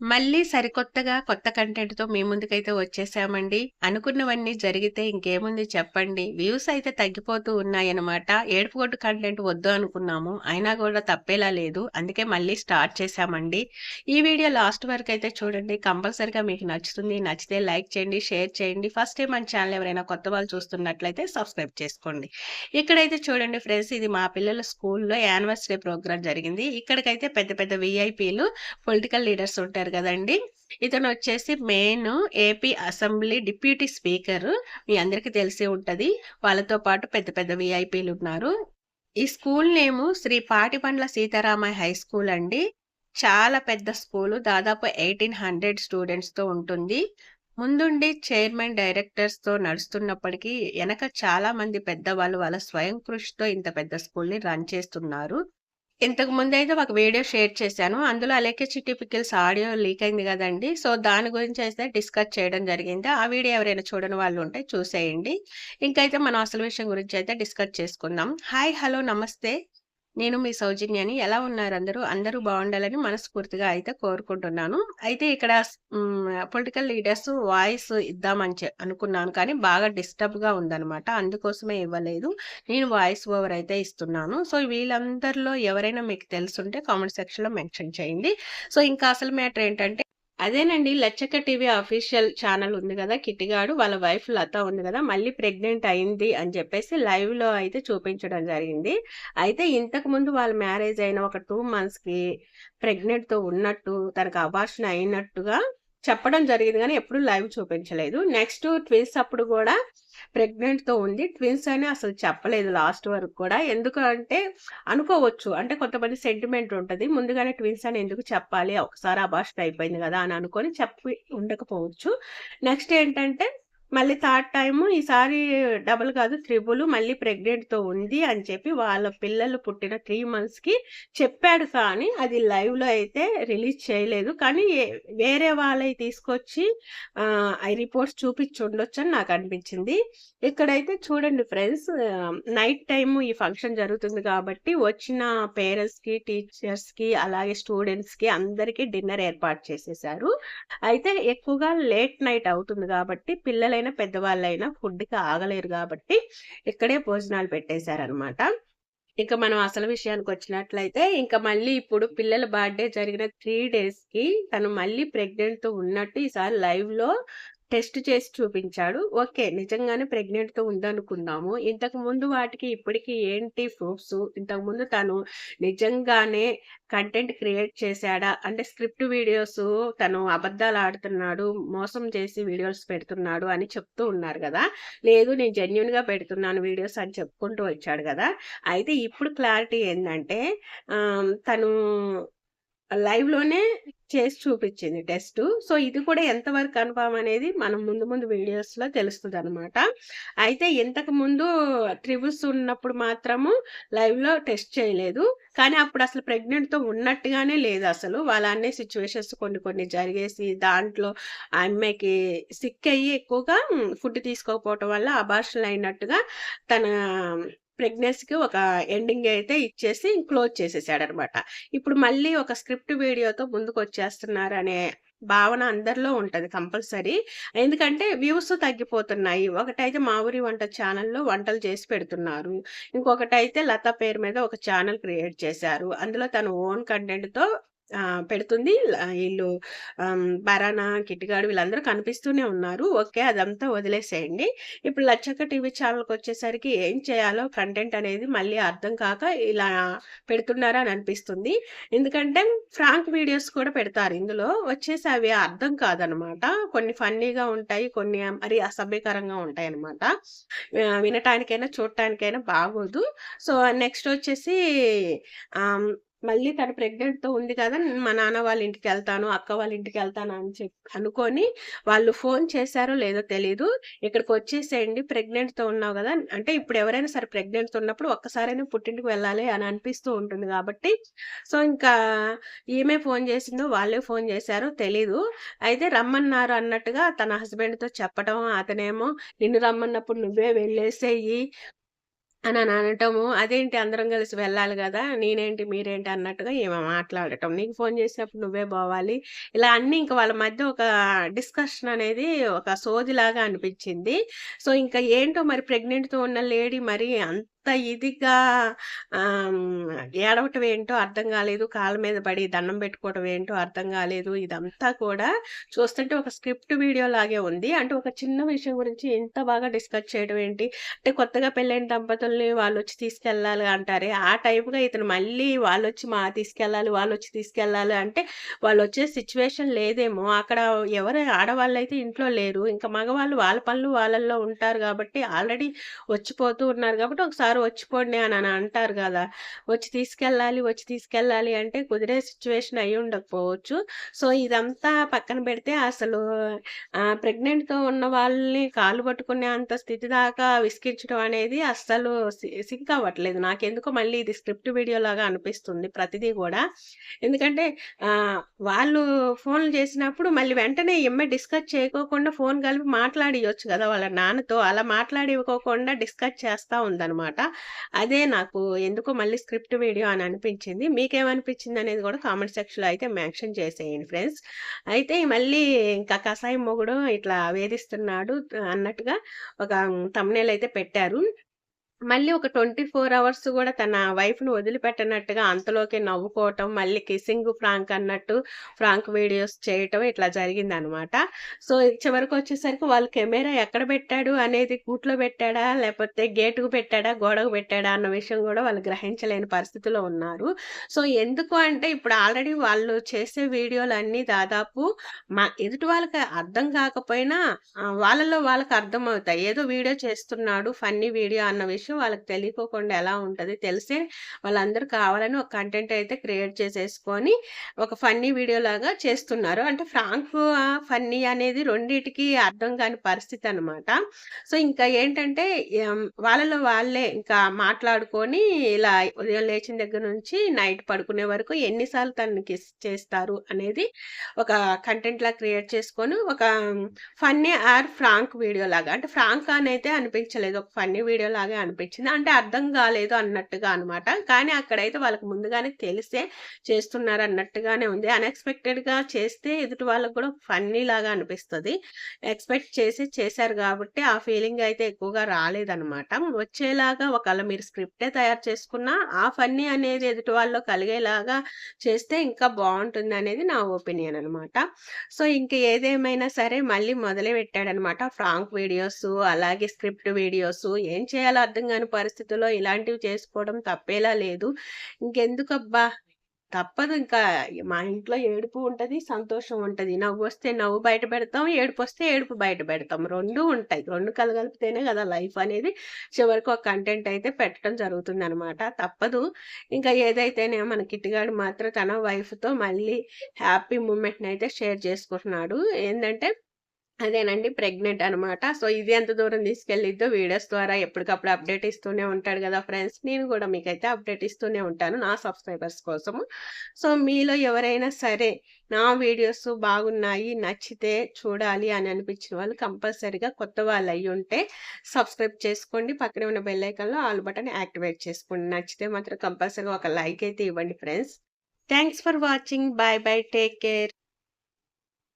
మళ్ళీ సరికొత్తగా కొత్త కంటెంట్‌తో మీ ముందుకైతే వచ్చేసామండి. అనుకున్నవన్నీ జరిగితే ఇంకేముంది చెప్పండి. వ్యూస్ అయితే తగ్గిపోతూ ఉన్నాయన్నమాట. ఏడుపుగొట్టు కంటెంట్ వద్దు అనుకున్నాము. అయినా కూడా తప్పేలా లేదు. అందుకే మళ్ళీ స్టార్ట్ చేశామండి. ఈ వీడియో లాస్ట్ వరకు అయితే చూడండి. కంపల్సరిగా మీకు నచ్చుతుంది. నచ్చితే లైక్ చేయండి, షేర్ చేయండి. ఫస్ట్ టైం మన ఛానల్ ఎవరైనా కొత్త వాళ్ళు చూస్తున్నట్లయితే సబ్స్క్రైబ్ చేసుకోండి. ఇక్కడైతే చూడండి ఫ్రెండ్స్ ఇది మా పిల్లల స్కూల్‌లో యానివర్సరీ ప్రోగ్రామ్ జరిగింది. ఇక్కడికైతే పెద్ద పెద్ద విఐపీలు పొలిటికల్ లీడర్స్ ఉంటారు కదండి ఇతను వచ్చేసి main AP assembly deputy speaker. మీ అందరికీ తెలిసి ఉంటది. వాళ్ళతో పాటు పెద్ద పెద్ద వీఐపీలున్నారు. ఈ school name Sri Patipandla Seetharamayya high school అండి. చాలా పెద్ద స్కూలు. దాదాపు 1800 స్టూడెంట్స్‌తో ఉంటుంది. ముందుండి చైర్మన్, డైరెక్టర్స్‌తో నడుస్తున్నప్పటికీ వెనక చాలా మంది పెద్దవాళ్ళు వాళ్ళ స్వయం కృషితో ఇంత పెద్ద స్కూల్‌ని రన్ చేస్తున్నారు. ఇంతకు అయితే ఒక వీడియో షేర్ చేశాను. అందులో 'అలేఖ్య చిట్టి పికిల్స్' ఆడియో లీక్ అయింది కదండి సో, దాని గురించి అయితే డిస్కస్ చేయడం జరిగింది. ఆ వీడియో ఎవరైనా చూడని వాళ్ళు ఉంటే చూసేయండి. ఇంకైతే మనం అసలు విషయం గురించి అయితే డిస్కస్ చేసుకుందాం. హాయ్! హలో! నమస్తే. నేను మీ సౌజన్యని. ఎలా ఉన్నారు అందరూ? అందరూ బాగుండాలని మనస్ఫూర్తిగా అయితే కోరుకుంటున్నాను. అయితే ఇక్కడ పొలిటికల్ లీడర్స్ వాయిస్ ఇద్దామని అనుకున్నాను. కానీ బాగా డిస్టర్బ్‌గా ఉందనమాట. అందుకోసమే ఇవ్వలేదు. నేను వాయిస్ ఓవర్ అయితే ఇస్తున్నాను. సో, వీళ్ళందరిలో ఎవరైనా మీకు తెలుసుంటే కామెంట్ సెక్షన్‌లో మెన్షన్ చేయండి. సో, ఇంకా అసలు మ్యాటర్ ఏంటంటే అదేనండి లచ్చక్క టీవీ అఫీషియల్ ఛానల్ ఉంది కదా కిట్టిగాడు వాళ్ళ వైఫ్ లత ఉంది కదా మళ్ళీ ప్రెగ్నెంట్ అయింది అని చెప్పేసి లైవ్‌లో అయితే చూపించడం జరిగింది. అయితే ఇంతకుముందు వాళ్ళ మ్యారేజ్ అయిన ఒక టూ మంత్స్‌కి ప్రెగ్నెంట్‌తో ఉన్నట్టు, తనకు అబార్షన్ అయినట్టుగా చెప్పడం జరిగింది కానీ ఎప్పుడు లైవ్ చూపించలేదు. నెక్స్ట్ ట్విన్స్ అప్పుడు కూడా ప్రెగ్నెంట్‌తో ఉంది. ట్విన్స్ అని అసలు చెప్పలేదు లాస్ట్ వరకు కూడా. ఎందుకు అంటే అనుకోవచ్చు. అంటే కొంతమంది సెంటిమెంట్ ఉంటుంది ముందుగానే ట్విన్స్ అని ఎందుకు చెప్పాలి? ఒకసారి అబార్షన్ అయిపోయింది కదా అని అనుకొని చెప్పి ఉండకపోవచ్చు. నెక్స్ట్ ఏంటంటే మళ్ళీ థర్డ్ టైము ఈసారి డబుల్ కాదు త్రిబుల్ మళ్ళీ ప్రెగ్నెంట్‌తో ఉంది అని చెప్పి వాళ్ళ పిల్లలు పుట్టిన త్రీ మంత్స్‌కి చెప్పాడు కానీ అది లైవ్‌లో అయితే రిలీజ్ చేయలేదు. కానీ వేరే వాళ్ళవి తీసుకొచ్చి ఐ ఆ రిపోర్ట్స్ అని ఉండొచ్చని నాకనిపించింది. ఇక్కడైతే చూడండి ఫ్రెండ్స్ నైట్ టైము ఈ ఫంక్షన్ జరుగుతుంది కాబట్టి వచ్చిన పేరెంట్స్‌కి, టీచర్స్‌కి అలాగే స్టూడెంట్స్‌కి అందరికీ డిన్నర్ ఏర్పాటు చేసేశారు. అయితే ఎక్కువగా లేట్ నైట్ అవుతుంది కాబట్టి పిల్లల పిల్లలైనా, పెద్దవాళ్ళైనా ఫుడ్‌కి ఆగలేరు కాబట్టి ఇక్కడే భోజనాలు పెట్టేశారనమాట. ఇంకా మనం అసలు విషయానికి వచ్చినట్లయితే ఇంకా మళ్ళీ ఇప్పుడు పిల్లల బర్త్‌డే జరిగిన త్రీ డేస్‌కి తను మళ్ళీ ప్రెగ్నెంట్‌తో ఉన్నట్టు ఈసారి లైవ్‌లో టెస్ట్ చేసి చూపించాడు. ఓకే. నిజంగానే ప్రెగ్నెంట్‌తో ఉందనుకుందాము. ఇంతకుముందు వాటికి ఇప్పటికి ఏంటి ప్రూఫ్స్? ఇంతకుముందు తను నిజంగానే కంటెంట్ క్రియేట్ చేశాడా? అంటే స్క్రిప్ట్ వీడియోస్ తను అబద్ధాలు ఆడుతున్నాడు మోసం చేసి వీడియోస్ పెడుతున్నాడు అని చెప్తూ ఉన్నారు కదా లేదు నేను జెన్యున్గా పెడుతున్నాను వీడియోస్ అని చెప్పుకుంటూ వచ్చాడు కదా అయితే ఇప్పుడు క్లారిటీ ఏంటంటే తను లైవ్‌లోనే చేసి చూపించింది టెస్ట్. సో, ఇది కూడా ఎంతవరకు కన్ఫామ్ అనేది మనం ముందు ముందు వీడియోస్‌లో తెలుస్తుంది అనమాట అయితే ఇంతకుముందు ట్రిబుల్స్ ఉన్నప్పుడు మాత్రము లైవ్‌లో టెస్ట్ చేయలేదు. కానీ అప్పుడు అసలు ప్రెగ్నెంట్‌తో ఉన్నట్టుగానే లేదు అసలు. వాళ్ళ అన్ని సిచ్యువేషన్స్ కొన్ని కొన్ని జరిగేసి దాంట్లో ఆ అమ్మాయికి సిక్ అయ్యి ఎక్కువగా ఫుడ్ తీసుకోకపోవటం వల్ల అబార్షన్ అయినట్టుగా తన ప్రెగ్నెన్సీకి ఒక ఎండింగ్ అయితే ఇచ్చేసి క్లోజ్ చేసేసాడనమాట. ఇప్పుడు మళ్ళీ ఒక స్క్రిప్ట్ వీడియోతో ముందుకు వచ్చేస్తున్నారనే భావన అందరిలో ఉంటుంది కంపల్సరీ. ఎందుకంటే వ్యూస్ తగ్గిపోతున్నాయి. ఒకటైతే మా ఊరి వంట ఛానల్‌లో వంటలు చేసి పెడుతున్నారు. ఇంకొకటైతే లత పేరు మీద ఒక ఛానల్ క్రియేట్ చేశారు. అందులో తన ఓన్ కంటెంట్‌తో పెడుతుంది. వీళ్ళు బరానా కిట్టిగాడు వీళ్ళందరూ కనిపిస్తూనే ఉన్నారు. ఓకే. అదంతా వదిలేసేయండి. ఇప్పుడు లచ్చక్క టీవీ ఛానల్‌కొచ్చేసరికి ఏం చేయాలో కంటెంట్ అనేది మళ్ళీ అర్థం కాక ఇలా పెడుతున్నారని అనిపిస్తుంది. ఎందుకంటే ఫ్రాంక్ వీడియోస్ కూడా పెడతారు ఇందులో. వచ్చేసి అవి అర్థం కాదనమాట. కొన్ని ఫన్నీగా ఉంటాయి. కొన్ని మరి అసభ్యకరంగా ఉంటాయి అనమాట వినటానికైనా, చూడటానికైనా బాగోదు. సో, నెక్స్ట్ వచ్చేసి మళ్ళీ తను ప్రెగ్నెంట్‌తో ఉంది కదా! మా నాన్న వాళ్ళ ఇంటికి వెళ్తాను అక్క వాళ్ళ ఇంటికెళ్తాను అని చెప్పి అనుకొని వాళ్ళు ఫోన్ చేశారో లేదో తెలీదు. ఇక్కడికొచ్చేసేయండి ప్రెగ్నెంట్‌తో ఉన్నావు కదా అంటే ఇప్పుడు ఎవరైనా సరే ప్రెగ్నెంట్‌తో ఉన్నప్పుడు ఒక్కసారైనా పుట్టింటికి వెళ్ళాలి అని అనిపిస్తూ ఉంటుంది కాబట్టి సో, ఇంకా ఈమె ఫోన్ చేసిందో, వాళ్ళే ఫోన్ చేశారో తెలీదు. అయితే రమ్మన్నారు అన్నట్టుగా తన హస్బెండ్‌తో చెప్పడం, అతనేమో నిన్ను రమ్మన్నప్పుడు నువ్వే వెళ్ళేసేయి అని అని అనటము. అదేంటి అందరం కలిసి వెళ్ళాలి కదా నేనేంటి, మీరేంటి అన్నట్టుగా ఈమె మాట్లాడటం. నీకు ఫోన్ చేసినప్పుడు నువ్వే పోవాలి ఇలా అన్నీ ఇంక వాళ్ళ మధ్య ఒక డిస్కషన్ అనేది ఒక సోదిలాగా అనిపించింది సో, ఇంకా ఏంటో మరి ప్రెగ్నెంట్‌తో ఉన్న లేడీ మరి అంత ఇదిగా ఏడవటం ఏంటో అర్థం కాలేదు కాళ్ళ మీద పడి దండం పెట్టుకోవడం ఏంటో అర్థం కాలేదు ఇదంతా కూడా చూస్తుంటే ఒక స్క్రిప్ట్ వీడియో లాగే ఉంది. అంటే ఒక చిన్న విషయం గురించి ఇంత బాగా డిస్కస్ చేయడం ఏంటి? అంటే కొత్తగా పెళ్ళైన దంపతుల్ని వాళ్ళొచ్చి తీసుకెళ్ళాలి అంటారే, ఆ టైప్‌గా ఇతను మళ్ళీ వాళ్ళు వచ్చి మా తీసుకెళ్ళాలి, వాళ్ళు వచ్చి తీసుకెళ్ళాలి అంటే వాళ్ళు వచ్చే సిచ్యువేషన్ లేదేమో! అక్కడ ఎవరు ఆడవాళ్ళైతే ఇంట్లో లేరు. ఇంకా మగవాళ్ళు వాళ్ళ పనులు వాళ్ళల్లో ఉంటారు కాబట్టి ఆల్రెడీ వచ్చిపోతూ ఉన్నారు కాబట్టి ఒకసారి వచ్చిపోండి అని అని అంటారు కదా వచ్చి తీసుకెళ్ళాలి, వచ్చి తీసుకెళ్ళాలి అంటే కుదిరే సిచ్యువేషన్ అయ్యుండకపోవచ్చు. సో, ఇదంతా పక్కన పెడితే అసలు ప్రెగ్నెంట్‌తో ఉన్న వాళ్ళని కాలు పట్టుకునే అంత స్థితి దాకా విసిగించడం అనేది అస్సలు సి సింక్ అవ్వట్లేదు. నాకెందుకో మళ్ళీ ఇది స్క్రిప్ట్ వీడియో లాగా అనిపిస్తుంది ప్రతిదీ కూడా ఎందుకంటే వాళ్ళు ఫోన్లు చేసినప్పుడు మళ్ళీ వెంటనే ఎమ్మె డిస్కస్ చేయకోకుండా ఫోన్ కలిపి మాట్లాడియొచ్చు కదా వాళ్ళ నాన్నతో. అలా మాట్లాడివ్వకోకుండా డిస్కస్ ఉందన్నమాట అనమాట అదే నాకు ఎందుకో మళ్ళీ స్క్రిప్ట్ వీడియో అని అనిపించింది. మీకేమనిపించింది అనేది కూడా కామెంట్ సెక్షన్‌లో అయితే మెన్షన్ చేసేయండి ఫ్రెండ్స్. అయితే మళ్ళీ ఇంకా కషాయం మొగుడు ఇట్లా వేధిస్తున్నాడు అన్నట్టుగా ఒక థంబ్‌నెయిల్ అయితే పెట్టారు. మళ్ళీ ఒక 24 అవర్స్ కూడా తన వైఫ్ను వదిలిపెట్టనట్టుగా అంతలోకి నవ్వుకోవటం, మళ్ళీ కిస్సింగ్ ఫ్రాంక్ అన్నట్టు ఫ్రాంక్ వీడియోస్ చేయటం ఇట్లా జరిగింది అనమాట సో, చివరికొచ్చేసరికి వాళ్ళు కెమెరా ఎక్కడ పెట్టాడు అనేది కూట్లో పెట్టాడా? లేకపోతే గేటుకు పెట్టాడా? గోడకు పెట్టాడా? అన్న విషయం కూడా వాళ్ళు గ్రహించలేని పరిస్థితిలో ఉన్నారు. సో, ఎందుకు అంటే ఇప్పుడు ఆల్రెడీ వాళ్ళు చేసే వీడియోలు అన్నీ దాదాపు మా ఎదుటి వాళ్ళకి అర్థం కాకపోయినా వాళ్ళలో వాళ్ళకి అర్థమవుతాయి. ఏదో వీడియో చేస్తున్నాడు ఫన్నీ వీడియో అన్న విషయం వాళ్ళకి తెలియకోకుండా ఎలా ఉంటుంది తెలిసే వాళ్ళందరూ కావాలని ఒక కంటెంట్ అయితే క్రియేట్ చేసేసుకొని ఒక ఫన్నీ వీడియోలాగా చేస్తున్నారు. అంటే ఫ్రాంక్ ఫన్నీ అనేది రెండింటికి అర్థం కాని పరిస్థితి అనమాట. సో, ఇంకా ఏంటంటే వాళ్ళలో వాళ్ళే ఇంకా మాట్లాడుకొని ఇలా ఉదయం లేచిన దగ్గర నుంచి నైట్ పడుకునే వరకు ఎన్నిసార్లు తనకి కిస్ చేస్తారు అనేది ఒక కంటెంట్‌లా క్రియేట్ చేసుకొని ఒక ఫన్నీ ఆర్ ఫ్రాంక్ వీడియోలాగా అంటే ఫ్రాంక్ అనైతే అనిపించలేదు. ఒక ఫన్నీ వీడియోలాగే అనిపించింది. అంటే అర్థం కాలేదు అన్నట్టుగా అనమాట. కానీ అక్కడైతే వాళ్ళకి ముందుగానే తెలిసే చేస్తున్నారు అన్నట్టుగానే ఉంది. అన్‌ఎక్స్‌పెక్టెడ్‌గా చేస్తే ఎదుటి వాళ్ళకు కూడా ఫన్నీ లాగా అనిపిస్తుంది ఎక్స్‌పెక్ట్ చేసి చేశారు కాబట్టి ఆ ఫీలింగ్ అయితే ఎక్కువగా రాలేదనమాట. వచ్చేలాగా ఒకవేళ మీరు స్క్రిప్టే తయారు చేసుకున్నా ఆ ఫన్నీ అనేది ఎదుటి వాళ్ళలో కలిగేలాగా చేస్తే ఇంకా బాగుంటుంది అనేది నా ఒపీనియన్ అనమాట. సో, ఇంక ఏదేమైనా సరే మళ్ళీ మొదలే పెట్టాడనమాట. ఫ్రాంక్ వీడియోస్ అలాగే స్క్రిప్ట్ వీడియోస్ ఏం చేయాలో అర్థం కాని పరిస్థితుల్లో ఇలాంటివి చేసుకోవడం తప్పేలా లేదు. ఇంకెందుకబ్బా! తప్పదు ఇంకా మా ఇంట్లో ఏడుపు ఉంటుంది సంతోషం ఉంటుంది నవ్వు వస్తే నవ్వు బయట పెడతాం, ఏడుపు వస్తే ఏడుపు బయట పెడతాం. రెండు ఉంటాయి. రెండు కలగలిపితేనే కదా లైఫ్ అనేది చివరికి ఒక కంటెంట్ అయితే పెట్టడం జరుగుతుందనమాట. తప్పదు. ఇంకా ఏదైతేనే మన కిట్టిగాడు మాత్రం తన వైఫ్‌తో మళ్ళీ హ్యాపీ మూమెంట్ని అయితే షేర్ చేసుకుంటున్నాడు. ఏంటంటే అదేనండి ప్రెగ్నెంట్ అనమాట. సో, ఇది ఎంత దూరం తీసుకెళ్ళిద్దో వీడియోస్ ద్వారా ఎప్పటికప్పుడు అప్డేట్ ఇస్తూనే ఉంటాడు కదా ఫ్రెండ్స్. నేను కూడా మీకైతే అప్డేట్ ఇస్తూనే ఉంటాను నా సబ్స్క్రైబర్స్ కోసము. సో, మీలో ఎవరైనా సరే నా వీడియోస్ బాగున్నాయి, నచ్చితే చూడాలి అని అనిపించిన వాళ్ళు కంపల్సరీగా కొత్త వాళ్ళు అయి ఉంటే సబ్స్క్రైబ్ చేసుకోండి. పక్కనే ఉన్న బెల్ ఐకాన్‌లో ఆల్ బటన్ యాక్టివేట్ చేసుకోండి. నచ్చితే మాత్రం కంపల్సరీగా ఒక లైక్ అయితే ఇవ్వండి friends. Thanks for watching. Bye bye. Take care.